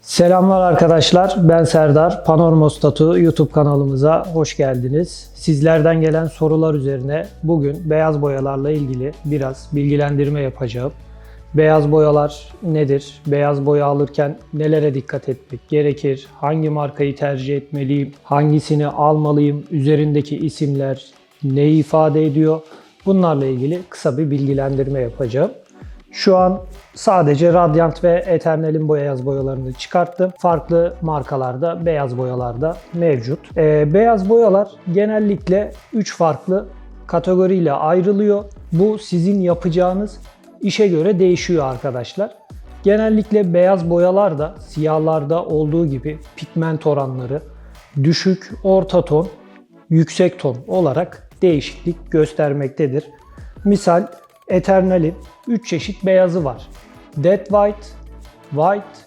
Selamlar arkadaşlar. Ben Serdar. Panormostatu YouTube kanalımıza hoş geldiniz. Sizlerden gelen sorular üzerine bugün beyaz boyalarla ilgili biraz bilgilendirme yapacağım. Beyaz boyalar nedir? Beyaz boya alırken nelere dikkat etmek gerekir? Hangi markayı tercih etmeliyim? Hangisini almalıyım? Üzerindeki isimler neyi ifade ediyor? Bunlarla ilgili kısa bir bilgilendirme yapacağım. Şu an sadece Radiant ve Eternal'in beyaz boyalarını çıkarttım. Farklı markalarda beyaz boyalarda mevcut. Ee, beyaz boyalar genellikle 3 farklı kategoriyle ayrılıyor. Bu sizin yapacağınız işe göre değişiyor arkadaşlar. Genellikle beyaz boyalarda siyahlarda olduğu gibi pigment oranları düşük, orta ton, yüksek ton olarak değişiklik göstermektedir. Misal Eternal'in 3 çeşit beyazı var. Dead White, White,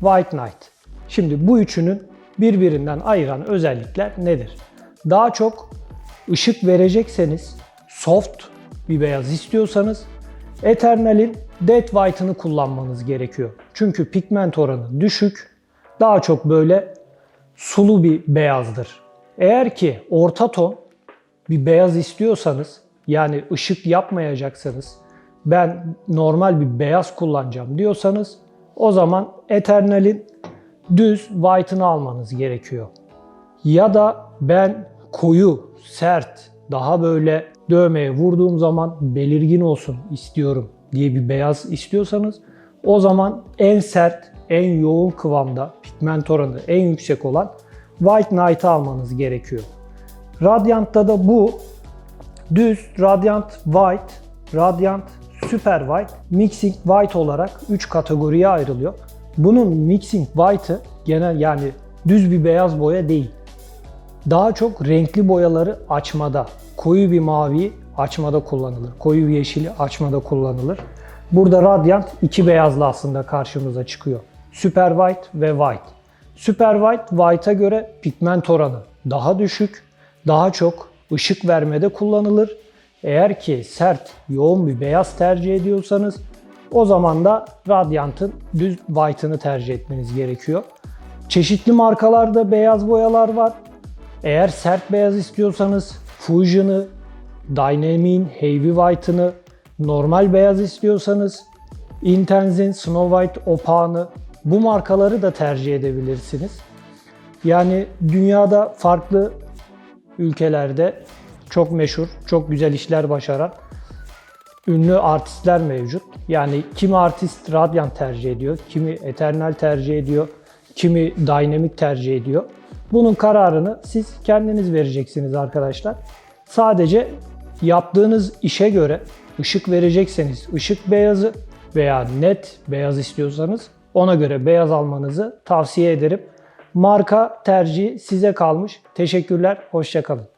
White Knight. Şimdi bu üçünün birbirinden ayıran özellikler nedir? Daha çok ışık verecekseniz soft bir beyaz istiyorsanız Eternal'in Dead White'ını kullanmanız gerekiyor. Çünkü pigment oranı düşük, daha çok böyle sulu bir beyazdır. Eğer ki orta ton bir beyaz istiyorsanız yani ışık yapmayacaksanız ben normal bir beyaz kullanacağım diyorsanız o zaman Eternal'in düz white'ını almanız gerekiyor. Ya da ben koyu, sert, daha böyle dövmeye vurduğum zaman belirgin olsun istiyorum diye bir beyaz istiyorsanız o zaman en sert, en yoğun kıvamda pigment oranı en yüksek olan White Knight'ı almanız gerekiyor. Radiant'ta da bu düz Radiant White, Radiant Super White, Mixing White olarak 3 kategoriye ayrılıyor. Bunun Mixing White'ı genel yani düz bir beyaz boya değil. Daha çok renkli boyaları açmada, koyu bir mavi açmada kullanılır. Koyu bir yeşili açmada kullanılır. Burada Radiant iki beyazlı aslında karşımıza çıkıyor. Super White ve White. Super White, White'a göre pigment oranı daha düşük, daha çok ışık vermede kullanılır. Eğer ki sert, yoğun bir beyaz tercih ediyorsanız o zaman da Radiant'ın düz white'ını tercih etmeniz gerekiyor. Çeşitli markalarda beyaz boyalar var. Eğer sert beyaz istiyorsanız Fusion'ı, Dynamic'in Heavy White'ını, normal beyaz istiyorsanız Intense'in Snow White opağını bu markaları da tercih edebilirsiniz. Yani dünyada farklı ülkelerde çok meşhur, çok güzel işler başaran ünlü artistler mevcut. Yani kimi artist Radiant tercih ediyor, kimi Eternal tercih ediyor, kimi Dynamic tercih ediyor. Bunun kararını siz kendiniz vereceksiniz arkadaşlar. Sadece yaptığınız işe göre ışık verecekseniz ışık beyazı veya net beyaz istiyorsanız ona göre beyaz almanızı tavsiye ederim. Marka tercihi size kalmış. Teşekkürler, hoşçakalın.